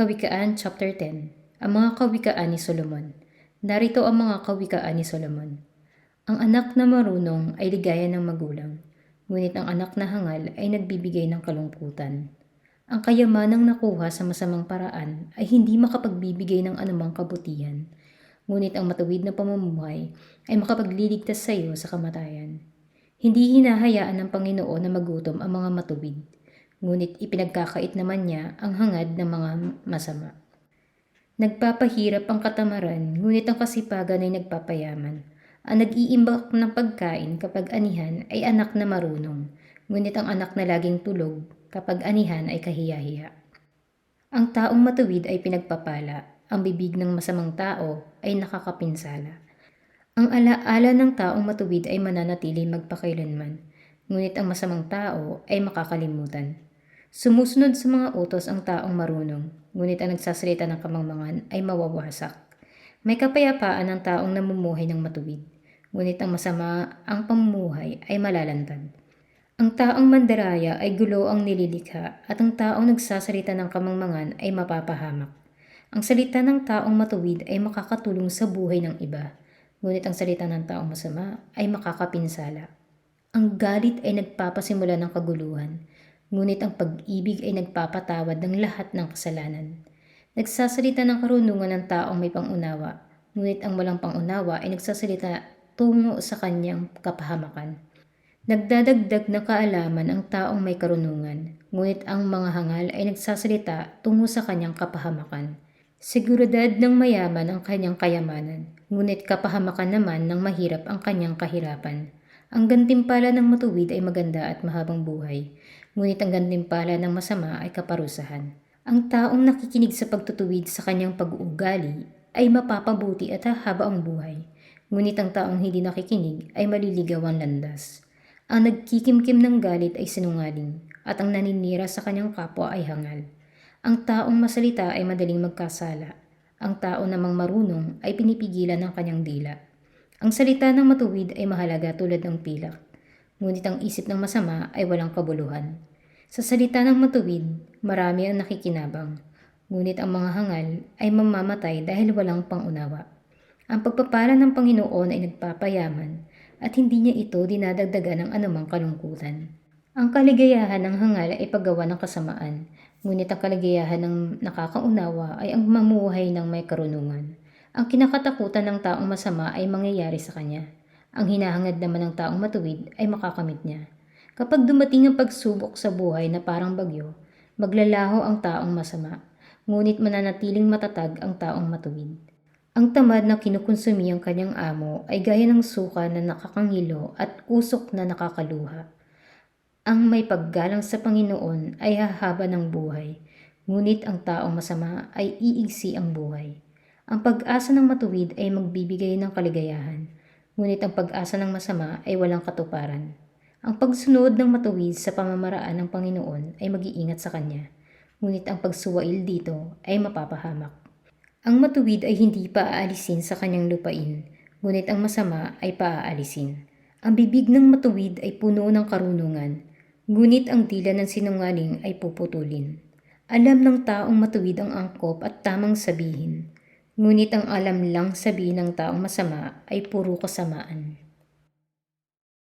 Kawikaan chapter 10 Ang mga kawikaan ni Solomon Narito ang mga kawikaan ni Solomon. Ang anak na marunong ay ligaya ng magulang, ngunit ang anak na hangal ay nagbibigay ng kalungkutan. Ang kayamanang nakuha sa masamang paraan ay hindi makapagbibigay ng anumang kabutihan, ngunit ang matuwid na pamumuhay ay makapagliligtas sa iyo sa kamatayan. Hindi hinahayaan ng Panginoon na magutom ang mga matuwid, ngunit ipinagkakait naman niya ang hangad ng mga masama. Nagpapahirap ang katamaran, ngunit ang kasipagan ay nagpapayaman. Ang nag-iimbak ng pagkain kapag anihan ay anak na marunong, ngunit ang anak na laging tulog kapag anihan ay kahiyahiya. Ang taong matuwid ay pinagpapala, ang bibig ng masamang tao ay nakakapinsala. Ang alaala ng taong matuwid ay mananatili magpakailanman, ngunit ang masamang tao ay makakalimutan. Sumusunod sa mga utos ang taong marunong, ngunit ang nagsasalita ng kamangmangan ay mawawasak. May kapayapaan ang taong namumuhay ng matuwid, ngunit ang masama ang pamumuhay ay malalantad. Ang taong mandaraya ay gulo ang nililikha at ang taong nagsasalita ng kamangmangan ay mapapahamak. Ang salita ng taong matuwid ay makakatulong sa buhay ng iba, ngunit ang salita ng taong masama ay makakapinsala. Ang galit ay nagpapasimula ng kaguluhan, ngunit ang pag-ibig ay nagpapatawad ng lahat ng kasalanan. Nagsasalita ng karunungan ng taong may pangunawa, ngunit ang walang pangunawa ay nagsasalita tungo sa kanyang kapahamakan. Nagdadagdag ng kaalaman ang taong may karunungan, ngunit ang mga hangal ay nagsasalita tungo sa kanyang kapahamakan. Seguridad ng mayaman ang kanyang kayamanan, ngunit kapahamakan naman ng mahirap ang kanyang kahirapan. Ang gantimpala ng matuwid ay maganda at mahabang buhay, ngunit ang gantimpala ng masama ay kaparusahan. Ang taong nakikinig sa pagtutuwid sa kanyang pag-uugali ay mapapabuti at hahaba ang buhay, ngunit ang taong hindi nakikinig ay maliligaw ang landas. Ang nagkikimkim ng galit ay sinungaling, at ang naninira sa kanyang kapwa ay hangal. Ang taong masalita ay madaling magkasala. Ang tao namang marunong ay pinipigilan ng kanyang dila. Ang salita ng matuwid ay mahalaga tulad ng pilak, ngunit ang isip ng masama ay walang kabuluhan. Sa salita ng matuwid, marami ang nakikinabang, ngunit ang mga hangal ay mamamatay dahil walang pangunawa. Ang pagpapala ng Panginoon ay nagpapayaman at hindi niya ito dinadagdagan ng anumang kalungkutan. Ang kaligayahan ng hangal ay paggawa ng kasamaan, ngunit ang kaligayahan ng nakakaunawa ay ang mamuhay ng may karunungan. Ang kinakatakutan ng taong masama ay mangyayari sa kanya. Ang hinahangad naman ng taong matuwid ay makakamit niya. Kapag dumating ang pagsubok sa buhay na parang bagyo, maglalaho ang taong masama, ngunit mananatiling matatag ang taong matuwid. Ang tamad na kinukonsumi ang kanyang amo ay gaya ng suka na nakakangilo at usok na nakakaluha. Ang may paggalang sa Panginoon ay hahaba ng buhay, ngunit ang taong masama ay iigsi ang buhay. Ang pag-asa ng matuwid ay magbibigay ng kaligayahan, ngunit ang pag-asa ng masama ay walang katuparan. Ang pagsunod ng matuwid sa pamamaraan ng Panginoon ay mag-iingat sa Kanya, ngunit ang pagsuwail dito ay mapapahamak. Ang matuwid ay hindi pa aalisin sa kanyang lupain, ngunit ang masama ay paaalisin. Ang bibig ng matuwid ay puno ng karunungan, ngunit ang dila ng sinungaling ay puputulin. Alam ng taong matuwid ang angkop at tamang sabihin, ngunit ang alam lang sabihin ng taong masama ay puro kasamaan.